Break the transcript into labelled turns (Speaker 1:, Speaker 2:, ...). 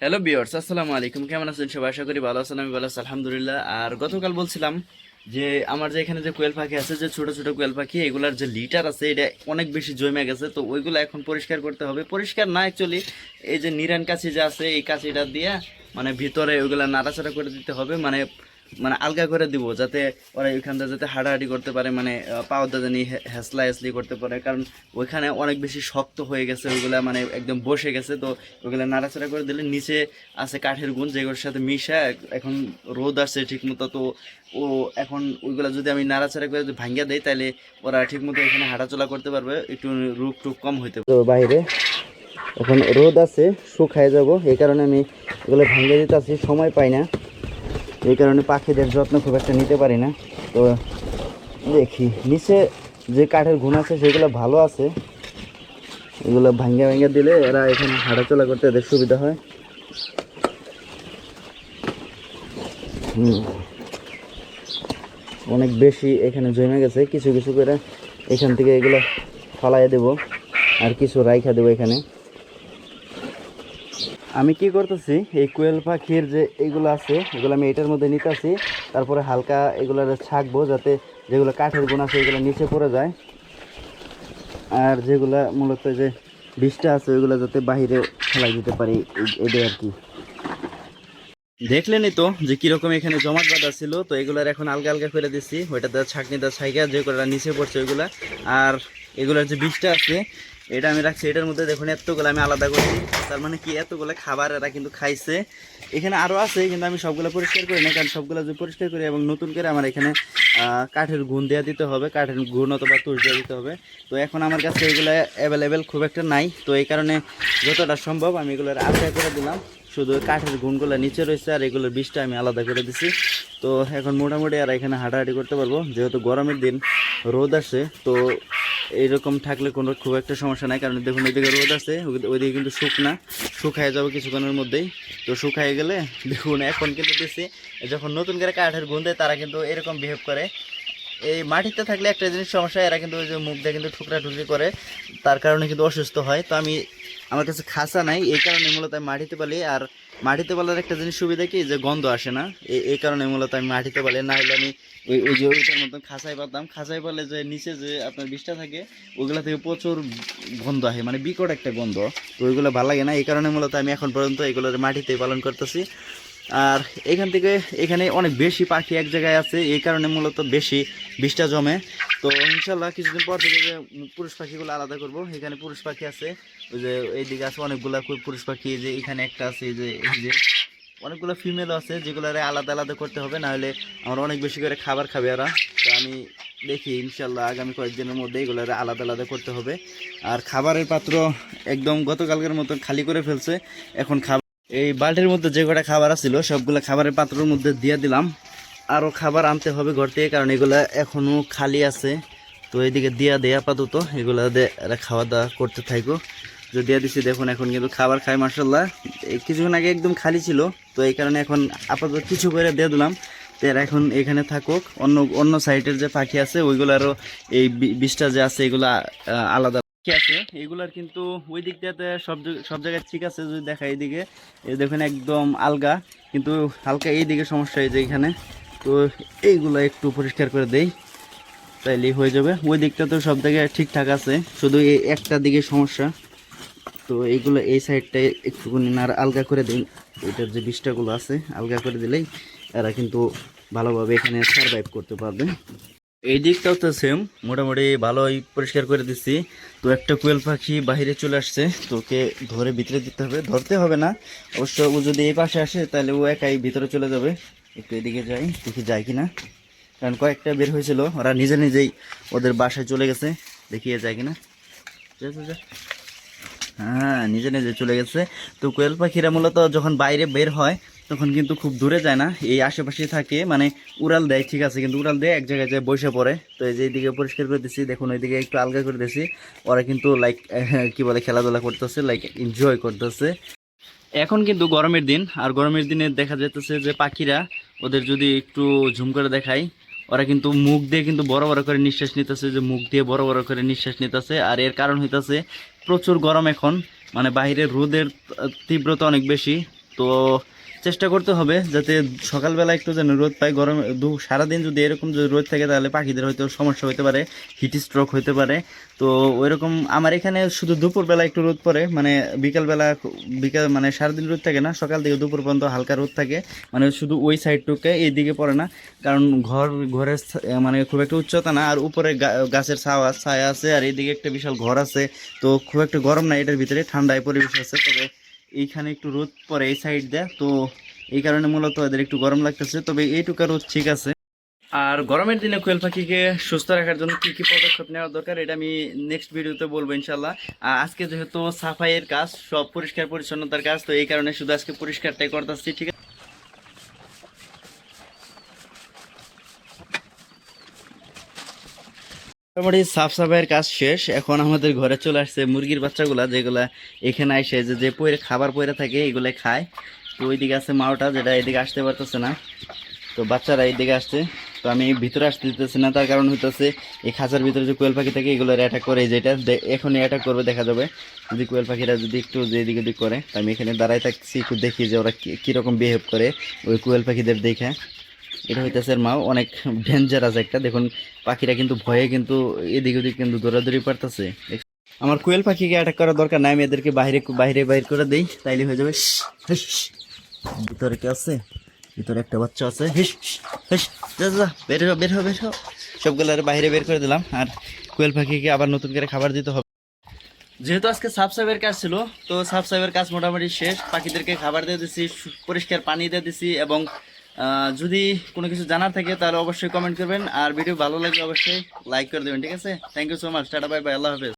Speaker 1: Hello বিয়ার্স আসসালামু আলাইকুম। কেমন আছেন সবাই? আশা করি ভালো আছেন, আমি ভালো আছি, আলহামদুলিল্লাহ। আর গতকাল বলছিলাম যে, আমার যে এখানে যে কোয়েল পাখি আছে, যে ছোট ছোট কোয়েল পাখি, এগুলার যে লিটার আছে, এটা অনেক বেশি জমে গেছে, তো ওইগুলো এখন পরিষ্কার করতে হবে। পরিষ্কার না অ্যাকচুয়ালি এই যে নিরান কাছি যে আছে, এই কাছিটা দিয়ে মানে ভিতরে ওইগুলো নাড়াচাড়া করে দিতে হবে মানে মানে আলগা করে দিব, যাতে ওরা ওইখানটা যাতে হাঁটাহাঁটি করতে পারে মানে পাওয়াটা জানি হেসলা হেসলি করতে পারে, কারণ ওইখানে অনেক বেশি শক্ত হয়ে গেছে, ওইগুলা মানে একদম বসে গেছে, তো ওইগুলা নাড়াচাড়া করে দিলে নিচে আছে কাঠের গুণ, যেগুলোর সাথে মিশা এখন রোদ আসছে ঠিক মতো তো ও এখন ওইগুলা যদি আমি নাড়াচাড়া করে ভাঙ্গিয়া দেই, তাহলে ওরা ঠিক মতো এখানে হাঁটাচলা করতে পারবে, একটু রূপ টুপ কম হইতে তো বাইরে, এখন রোদ আছে, শুকায় যাব, এই কারণে আমি এগুলো ভাঙ্গে দিতে আসি, সময় পাই না। এই কারণে পাখিদের যত্ন খুব একটা নিতে পারি না। তো দেখি, নিচে যে কাঠের গুণ আছে, সেগুলো ভালো আছে। এগুলো ভাঙ্গে ভাঙ্গে দিলে এরা এখানে হাঁটাচলা করতে এদের সুবিধা হয়। অনেক বেশি এখানে জমে গেছে, কিছু কিছু করে এখান থেকে এগুলো ফালাই দেব, আর কিছু রাইখা দেবো এখানে। আমি কি করতেছি, এই কোয়েল পাখির যে এইগুলো আছে, এগুলো আমি এটার মধ্যে নিতেছি, তারপরে হালকা এগুলো ছাকবো যাতে যেগুলো কাঠের গুণ আছে এগুলো নিচে পড়ে যায়। আর যেগুলা মূলত যে বিষটা আছে, ওইগুলো যাতে বাইরে ফেলাই দিতে পারি এটাই আর কি। দেখলেনই তো যে কীরকম এখানে জমাট বাঁধা ছিল, তো এগুলার এখন আলগা আলগা করে দিচ্ছি ওইটাতে ছাকনিটা ছাইকা যেগুলো নিচে পড়ছে ওইগুলা। আর এগুলার যে বিষটা আছে এটা আমি রাখছি, এটার মধ্যে দেখুন এতগুলো আমি আলাদা করছি। তার মানে কি, এতগুলো খাবার এরা কিন্তু খাইছে। এখানে আরও আছে, কিন্তু আমি সবগুলো পরিষ্কার করি না কারণ সবগুলো যদি পরিষ্কার করি এবং নতুন করে আমার এখানে কাঠের গুণ দেওয়া দিতে হবে, কাঠের গুণ অথবা তুষ দেওয়া দিতে হবে। তো এখন আমার কাছে এগুলো অ্যাভেলেবেল খুব একটা নাই। তো এই কারণে যতটা সম্ভব আমি এগুলোর আশা করে দিলাম। শুধু কাঠের গুণগুলো নিচে রয়েছে আর এগুলোর বিষটা আমি আলাদা করে দিছি। তো এখন মোটামুটি আর এখানে হাঁটাহাঁটি করতে পারব। যেহেতু গরমের দিন রোদ আসে, তো এইরকম থাকলে কোনো খুব একটা সমস্যা নাই, কারণ দেখুন ওইদিকে রোদ আছে ওই- ওইদিকে কিন্তু শুকনা, শুকায় যাবে কিছুক্ষণের মধ্যেই। তো শুকায় গেলে দেখুন, এখন কিন্তু দেখছি, যখন নতুন করে কাঠের গুন তারা কিন্তু এরকম বিহেভ করে। এই মাটিতে থাকলে একটা জিনিস সমস্যা, এরা কিন্তু ওই যে মুখ দিয়ে কিন্তু ঠুকরা ঠুকরি করে, তার কারণে কিন্তু অসুস্থ হয়। তো আমি, আমার কাছে খাসা নাই, এই কারণে মূলত আমি মাটিতে পালি। আর মাটিতে পালার একটা জিনিস সুবিধা কি, যে গন্ধ আসে না। এই কারণে মূলত আমি মাটিতে পালি না হলে আমি ওই ওই যে ওইটার মতন খাঁচাই পাতাম খাঁচাই পালে যে নিচে যে আপনার বিষটা থাকে ওইগুলা থেকে প্রচুর গন্ধ আসে মানে বিকট একটা গন্ধ। তো ওইগুলো ভালো লাগে না, এই কারণে মূলত আমি এখন পর্যন্ত এগুলোর মাটিতে পালন করতেছি। আর এখান থেকে এখানে অনেক বেশি পাখি এক জায়গায় আছে, এই কারণে মূলত বেশি বিষটা জমে। তো ইনশাল্লাহ কিছুদিন পর থেকে যে পুরুষ পাখিগুলো আলাদা করব, এখানে পুরুষ পাখি আছে, ওই যে এইদিকে আছে অনেকগুলা পুরুষ পাখি যে এখানে একটা আছে যে এই যে অনেকগুলো ফিমেল আছে, যেগুলোরে আলাদা আলাদা করতে হবে না হলে আমার অনেক বেশি করে খাবার খাবে ওরা তো আমি দেখি ইনশাল্লাহ আগামী কয়েকদিনের মধ্যে এগুলোরে আলাদা আলাদা করতে হবে। আর খাবারের পাত্র একদম গতকালকের মতন খালি করে ফেলছে, এখন খাবার এই বালতির মধ্যে যে কটা খাবার আছিল, সবগুলো খাবারের পাত্রের মধ্যে দিয়ে দিলাম। আরও খাবার আনতে হবে ঘর থেকে, কারণ এগুলা এখনও খালি আছে। তো এইদিকে দিয়া দেয়া আপাতত, এগুলা খাওয়া দাওয়া করতে থাকো। যে দিয়ে দিছি, দেখুন এখন কিন্তু খাবার খায় মার্শাল্লাহ এই কিছুক্ষণ আগে একদম খালি ছিল, তো এই কারণে এখন আপাতত কিছু করে দিয়ে দিলাম। তো এরা এখন এখানে থাকুক, অন্য অন্য সাইডের যে পাখি আছে, ওইগুলারও এই বি- বিষটা যে আছে, এগুলা আলাদা পাখি আছে? এগুলার কিন্তু ওই দিক দিয়াতে সব সব জায়গায় ঠিক আছে, যদি দেখা এইদিকে। এই দেখুন একদম আলগা, কিন্তু হালকা এই দিকে সমস্যা এই যে এখানে। তো এইগুলো একটু পরিষ্কার করে দেই, তাইলেই হয়ে যাবে। ওই দিকটা তো সব জায়গায় ঠিকঠাক আছে, শুধু এই একটা দিকে সমস্যা। তো এইগুলো এই সাইডটায় একটুখানি না আলগা করে দিই। এটার যে বিষটাগুলো আছে, আলগা করে দিলেই এরা কিন্তু ভালোভাবে এখানে সার্ভাইভ করতে পারবে। এই দিকটাও তো সেম মোটামুটি ভালোই পরিষ্কার করে দিচ্ছি। তো একটা কোয়েল পাখি বাইরে চলে আসছে তো ওকে ধরে ভিতরে দিতে হবে। ধরতে হবে না অবশ্য ও যদি এই পাশে আসে তাহলে ও একাই ভিতরে চলে যাবে। একটু এদিকে যাই দেখি যায় কি না কারণ কয়েকটা বের হয়েছিল ওরা নিজে নিজেই ওদের বাসায় চলে গেছে দেখিয়ে যায় যা, যা। হ্যাঁ নিজে নিজে চলে গেছে। তো কোয়েল পাখিরা মূলত যখন বাইরে বের হয় তখন কিন্তু খুব দূরে যায় না, এই আশেপাশে থাকে মানে উড়াল দেয়, ঠিক আছে, কিন্তু উড়াল দিয়ে এক জায়গায় যায় বসে পড়ে। তো এই যে এইদিকে পরিষ্কার করে দিচ্ছি দেখুন ওইদিকে একটু আলগা করে দিচ্ছি ওরা কিন্তু লাইক কি বলে, খেলাধুলা করতেছে লাইক এনজয় করতেছে। এখন কিন্তু গরমের দিন, আর গরমের দিনে দেখা যেতেছে যে পাখিরা, ওদের যদি একটু ঝুম করে দেখাই, ওরা কিন্তু মুখ দিয়ে কিন্তু বড় বড় করে নিঃশ্বাস নিতেছে, যে মুখ দিয়ে বড় বড় করে নিঃশ্বাস নিতেছে। আর এর কারণ হইতাছে, প্রচুর গরম এখন মানে বাইরের রোদের তীব্রতা অনেক বেশি, তো চেষ্টা করতে হবে যাতে সকালবেলা একটু যেন রোদ পায়। গরম, দু, সারাদিন যদি এরকম যদি রোদ থাকে তাহলে পাখিদের হয়তো সমস্যা হতে পারে হিট স্ট্রোক হতে পারে। তো ওইরকম আমার এখানে শুধু দুপুরবেলা একটু রোদ পড়ে মানে বিকালবেলা বিকাল মানে সারাদিন রোদ থাকে না, সকাল থেকে দুপুর পর্যন্ত হালকা রোদ থাকে। মানে শুধু ওই সাইডটুকে এই দিকে পড়ে না, কারণ ঘর, ঘরের মানে খুব একটা উচ্চতা না, আর উপরে গাছের ছাওয়া ছায়া আছে, আর এইদিকে একটা বিশাল ঘর আছে। তো খুব একটা গরম না, এটার ভিতরে ঠান্ডায় পরিবেশ আছে, তবে এইখানে একটু রোদ পরে এই সাইড দেয়, তো এই কারণে মূলত এদের একটু গরম লাগতেছে। তবে এইটুকু রোদ ঠিক আছে। আর গরমের দিনে কোয়েল পাখিকে সুস্থ রাখার জন্য কী কী পদক্ষেপ নেওয়া দরকার, এটা আমি নেক্সট ভিডিওতে বলব ইনশাল্লাহ আর আজকে যেহেতু সাফাইয়ের কাজ, সব পরিষ্কার পরিচ্ছন্নতার কাজ, তো এই কারণে শুধু আজকে পরিষ্কারটাই করতেছি ঠিক আছে? মোটামুটি সাফ সাফাইয়ের কাজ শেষ। এখন আমাদের ঘরে চলে আসছে মুরগির বাচ্চাগুলা, যেগুলা এখানে এসে যে যে পয়রা খাবার পয়রা থাকে এগুলো খায়। তো ওইদিকে আছে মাওটা, যেটা এদিকে আসতে পারতেছে না। তো বাচ্চারা এইদিকে আসছে। তো আমি ভিতরে আসতে দিতেছি না, তার কারণ হইতেছে এই খাঁচার ভিতরে যে কোয়েল পাখি থাকে, এগুলোর অ্যাটাক করে। যেটা এখনই অ্যাটাক করবে, দেখা যাবে। যদি কোয়েল পাখিরা যদি একটু যে এদিক ওদিক করে, তো আমি এখানে দাঁড়ায় থাকছি, একটু দেখি যে ওরা কীরকম বিহেভ করে ওই কোয়েল পাখিদের দেখে। এটা হইতেছে এর মাও অনেক ডেঞ্জারাস একটা। দেখুন, পাখিরা কিন্তু ভয়ে কিন্তু এদিক ওদিক কিন্তু দৌড়াদৌড়ি পারতেছে আমার কোয়েল পাখিকে অ্যাটাক করার দরকার নাই, আমি এদেরকে বাইরে বাইরে বাইর করে দেই, তাইলে হয়ে যাবে ভিতরে কে আছে? ভিতরে একটা বাচ্চা আছে বের হো বের হো বের হো। সবগুলো আর বাইরে বের করে দিলাম, আর কোয়েল পাখিকে আবার নতুন করে খাবার দিতে হবে। যেহেতু আজকে সাফ সাফের কাজ ছিল, তো সাফ সাফের কাজ মোটামুটি শেষ। পাখিদেরকে খাবার দিয়ে দিছি পরিষ্কার পানি দিয়ে দিছি, এবং যদি কোনো কিছু জানার থাকে, তাহলে অবশ্যই কমেন্ট করবেন। আর ভিডিও ভালো লাগলে অবশ্যই লাইক করে দেবেন, ঠিক আছে? Thank you so much tata bye bye আল্লাহ হাফেজ।